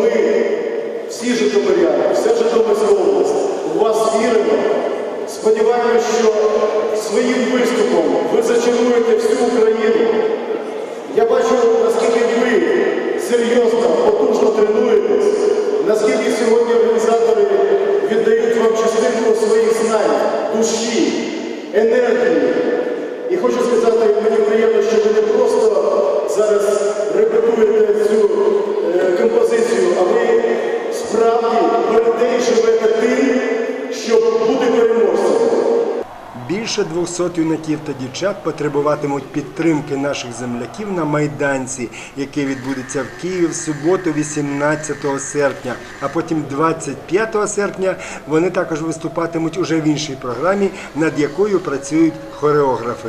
ми, всі житомиряни, вся Житомирська область, у вас віримо. Сподіваємось, що своїм виступом ви зачаруєте всю Україну. Я бачу, наскільки ви серйозно, потужно тренуєтесь, наскільки сьогодні організатори віддають вам частинку своїх знань, душі, енергії. І хочу сказати, мені приємно, що ви не просто зараз репетуєте живете тим, щоб бути переможцем. Більше 200 юнаків та дівчат потребуватимуть підтримки наших земляків на майданці, який відбудеться в Києві в суботу, 18 серпня. А потім 25 серпня вони також виступатимуть уже в іншій програмі, над якою працюють хореографи.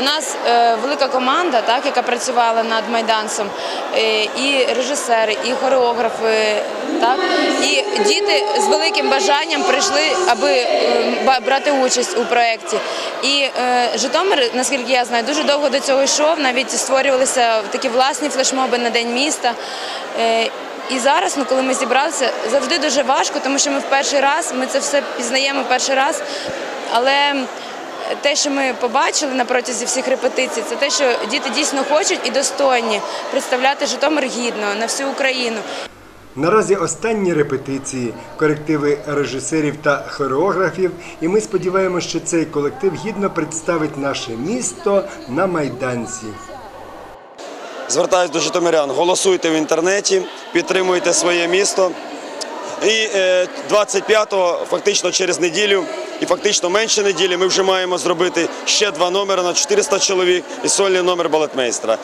У нас е, велика команда, так, яка працювала над майданцем, е, і режисери, і хореографи, так, і діти з великим бажанням прийшли, аби е, брати участь у проєкті. І е, Житомир, наскільки я знаю, дуже довго до цього йшов. Навіть створювалися такі власні флешмоби на день міста. Е, і зараз, ну коли ми зібралися, завжди дуже важко, тому що ми в перший раз, ми це все пізнаємо перший раз. Але те, що ми побачили на протязі всіх репетицій, це те, що діти дійсно хочуть і достойні представляти Житомир гідно на всю Україну. Наразі останні репетиції, корективи режисерів та хореографів, і ми сподіваємося, що цей колектив гідно представить наше місто на майданці. Звертаюсь до житомирян, голосуйте в інтернеті, підтримуйте своє місто. І е, 25-го, фактично через неділю, і фактично менше неділі, ми вже маємо зробити ще два номери на 400 чоловік і сольний номер балетмейстра.